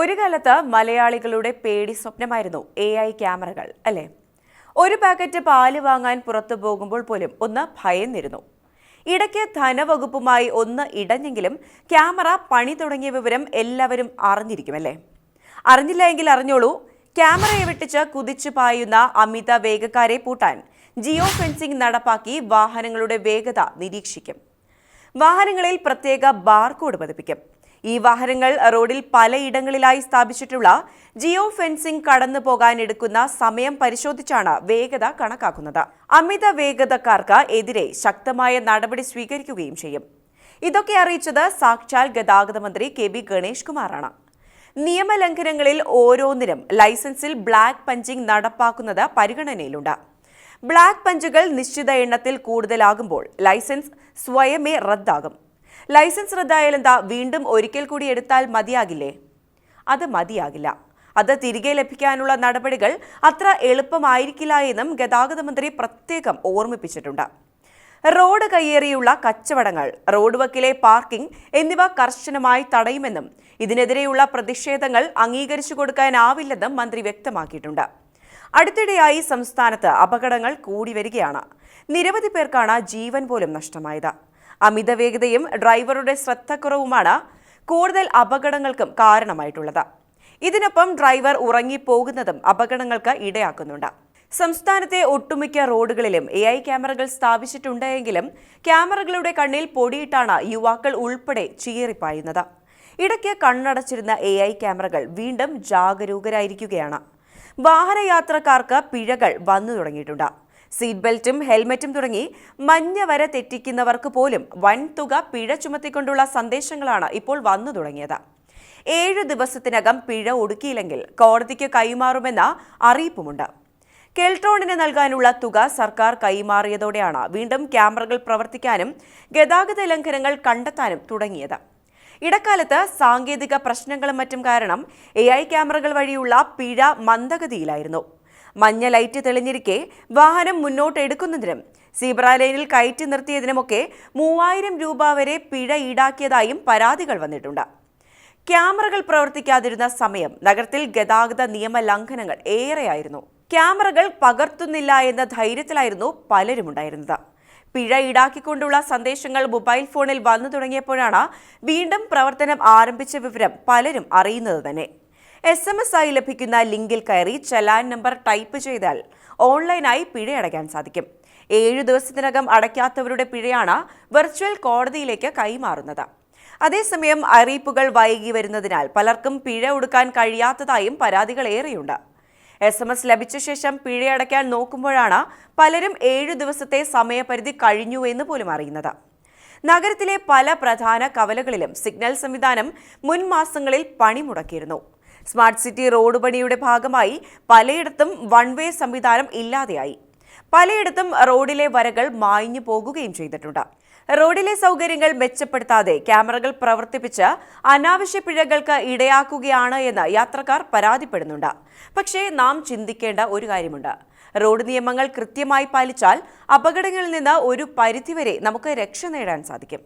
ഒരു കാലത്ത് മലയാളികളുടെ പേടി സ്വപ്നമായിരുന്നു എ ഐ ക്യാമറകൾ അല്ലേ? ഒരു പാക്കറ്റ് പാൽ വാങ്ങാൻ പുറത്തു പോകുമ്പോൾ പോലും ഒന്ന് ഭയന്നിരുന്നു. ഇടയ്ക്ക് ധനവകുപ്പുമായി ഒന്ന് ഇടഞ്ഞെങ്കിലും ക്യാമറ പണി തുടങ്ങിയ വിവരം എല്ലാവരും അറിഞ്ഞിരിക്കുമല്ലേ അറിഞ്ഞില്ല എങ്കിൽ അറിഞ്ഞോളൂ. ക്യാമറയെ വെട്ടിച്ച് കുതിച്ചു പായുന്ന അമിത വേഗക്കാരെ പൂട്ടാൻ ജിയോ ഫെൻസിംഗ് നടപ്പാക്കി വാഹനങ്ങളുടെ വേഗത നിരീക്ഷിക്കും. വാഹനങ്ങളിൽ പ്രത്യേക ബാർകോഡ് പതിപ്പിക്കും. ഈ വാഹനങ്ങൾ റോഡിൽ പലയിടങ്ങളിലായി സ്ഥാപിച്ചിട്ടുള്ള ജിയോ ഫെൻസിംഗ് കടന്നു പോകാൻ എടുക്കുന്ന സമയം പരിശോധിച്ചാണ് വേഗത കണക്കാക്കുന്നത്. അമിത വേഗതക്കാർക്ക് എതിരെ ശക്തമായ നടപടി സ്വീകരിക്കുകയും ചെയ്യും. ഇതൊക്കെ അറിയിച്ചത് സാക്ഷാൽ ഗതാഗത മന്ത്രി കെ ബി ഗണേഷ് കുമാറാണ്. നിയമലംഘനങ്ങളിൽ ഓരോന്നിനും ലൈസൻസിൽ ബ്ലാക്ക് പഞ്ചിംഗ് നടപ്പാക്കുന്നത് പരിഗണനയിലുണ്ട്. ബ്ലാക്ക് പഞ്ചുകൾ നിശ്ചിത എണ്ണത്തിൽ കൂടുതലാകുമ്പോൾ ലൈസൻസ് സ്വയമേ റദ്ദാകും. ലൈസൻസ് റദ്ദായാൽ എന്താ വീണ്ടും ഒരിക്കൽ കൂടി എടുത്താൽ മതിയാകില്ലേ? അത് മതിയാകില്ല. അത് തിരികെ ലഭിക്കാനുള്ള നടപടികൾ അത്ര എളുപ്പമായിരിക്കില്ല എന്നും ഗതാഗത മന്ത്രി പ്രത്യേകം ഓർമ്മിപ്പിച്ചിട്ടുണ്ട്. റോഡ് കയ്യേറിയുള്ള കച്ചവടങ്ങൾ റോഡ് വക്കിലെ പാർക്കിംഗ് എന്നിവ കർശനമായി തടയുമെന്നും ഇതിനെതിരെയുള്ള പ്രതിഷേധങ്ങൾ അംഗീകരിച്ചു കൊടുക്കാനാവില്ലെന്നും മന്ത്രി വ്യക്തമാക്കിയിട്ടുണ്ട്. അടുത്തിടെയായി സംസ്ഥാനത്ത് അപകടങ്ങൾ കൂടി വരികയാണ്. നിരവധി പേർക്കാണ് ജീവൻ പോലും നഷ്ടമായത്. അമിത വേഗതയും ഡ്രൈവറുടെ ശ്രദ്ധക്കുറവുമാണ് കൂടുതൽ അപകടങ്ങൾക്കും കാരണമായിട്ടുള്ളത്. ഇതിനൊപ്പം ഡ്രൈവർ ഉറങ്ങിപ്പോകുന്നതും അപകടങ്ങൾക്ക് ഇടയാക്കുന്നുണ്ട്. സംസ്ഥാനത്തെ ഒട്ടുമിക്ക റോഡുകളിലും എ ഐ ക്യാമറകൾ സ്ഥാപിച്ചിട്ടുണ്ടെങ്കിലും ക്യാമറകളുടെ കണ്ണിൽ പൊടിയിട്ടാണ് യുവാക്കൾ ഉൾപ്പെടെ ചീറിപ്പായുന്നത്. ഇടയ്ക്ക് കണ്ണടച്ചിരുന്ന എ ഐ ക്യാമറകൾ വീണ്ടും ജാഗരൂകരായിരിക്കുകയാണ്. വാഹനയാത്രക്കാർക്ക് പിഴകൾ വന്നു തുടങ്ങിയിട്ടുണ്ട്. സീറ്റ് ബെൽറ്റും ഹെൽമറ്റും തുടങ്ങി മഞ്ഞ വര തെറ്റിക്കുന്നവർക്ക് പോലും വൻതുക പിഴ ചുമത്തിക്കൊണ്ടുള്ള സന്ദേശങ്ങളാണ് ഇപ്പോൾ വന്നു തുടങ്ങിയത്. ഏഴ് ദിവസത്തിനകം പിഴ ഒടുക്കിയില്ലെങ്കിൽ കോടതിക്ക് കൈമാറുമെന്ന അറിയിപ്പുമുണ്ട്. കെൽട്രോണിന് നൽകാനുള്ള തുക സർക്കാർ കൈമാറിയതോടെയാണ് വീണ്ടും ക്യാമറകൾ പ്രവർത്തിക്കാനും ഗതാഗത ലംഘനങ്ങൾ കണ്ടെത്താനും തുടങ്ങിയത്. ഇടക്കാലത്ത് സാങ്കേതിക പ്രശ്നങ്ങളും മറ്റും കാരണം എ ഐ ക്യാമറകൾ വഴിയുള്ള പിഴ മന്ദഗതിയിലായിരുന്നു. മഞ്ഞ ലൈറ്റ് തെളിഞ്ഞിരിക്കെ വാഹനം മുന്നോട്ട് എടുക്കുന്നതിനും സീബ്ര ലൈനിൽ കയറ്റി നിർത്തിയതിനുമൊക്കെ മൂവായിരം രൂപ വരെ പിഴ ഈടാക്കിയതായും പരാതികൾ വന്നിട്ടുണ്ട്. ക്യാമറകൾ പ്രവർത്തിക്കാതിരുന്ന സമയം നഗരത്തിൽ ഗതാഗത നിയമ ലംഘനങ്ങൾ ഏറെയായിരുന്നു. ക്യാമറകൾ പകർത്തുന്നില്ല എന്ന ധൈര്യത്തിലായിരുന്നു പലരും ഉണ്ടായിരുന്നത് പിഴ ഈടാക്കിക്കൊണ്ടുള്ള സന്ദേശങ്ങൾ മൊബൈൽ ഫോണിൽ വന്നു തുടങ്ങിയപ്പോഴാണ് വീണ്ടും പ്രവർത്തനം ആരംഭിച്ച വിവരം പലരും അറിയുന്നത് തന്നെ. എസ് എം എസ് ആയി ലഭിക്കുന്ന ലിങ്കിൽ കയറി ചലാൻ നമ്പർ ടൈപ്പ് ചെയ്താൽ ഓൺലൈനായി പിഴ അടയ്ക്കാൻ സാധിക്കും. ഏഴു ദിവസത്തിനകം അടയ്ക്കാത്തവരുടെ പിഴയാണ് വെർച്വൽ കോടതിയിലേക്ക് കൈമാറുന്നത്. അതേസമയം അറിയിപ്പുകൾ വൈകി വരുന്നതിനാൽ പലർക്കും പിഴ ഒടുക്കാൻ കഴിയാത്തതായും പരാതികൾ ഏറെയുണ്ട് എസ് എം എസ് ലഭിച്ച ശേഷം പിഴയടയ്ക്കാൻ നോക്കുമ്പോഴാണ് പലരും ഏഴു ദിവസത്തെ സമയപരിധി കഴിഞ്ഞു എന്ന് പോലും അറിയുന്നത്. നഗരത്തിലെ പല പ്രധാന കവലകളിലും സിഗ്നൽ സംവിധാനം മുൻ മാസങ്ങളിൽ പണിമുടക്കിയിരുന്നു സ്മാർട്ട് സിറ്റി റോഡ് പണിയുടെ ഭാഗമായി പലയിടത്തും വൺ വേ സംവിധാനം ഇല്ലാതെയായി. പലയിടത്തും റോഡിലെ വരകൾ മായ്ഞ്ഞു പോകുകയും ചെയ്തിട്ടുണ്ട്. റോഡിലെ സൗകര്യങ്ങൾ മെച്ചപ്പെടുത്താതെ ക്യാമറകൾ പ്രവർത്തിപ്പിച്ച് അനാവശ്യ പിഴകൾക്ക് ഇടയാക്കുകയാണ് എന്ന് യാത്രക്കാർ പരാതിപ്പെടുന്നുണ്ട്. പക്ഷേ നാം ചിന്തിക്കേണ്ട ഒരു കാര്യമുണ്ട്. റോഡ് നിയമങ്ങൾ കൃത്യമായി പാലിച്ചാൽ അപകടങ്ങളിൽ നിന്ന് ഒരു പരിധിവരെ നമുക്ക് രക്ഷ നേടാൻ സാധിക്കും.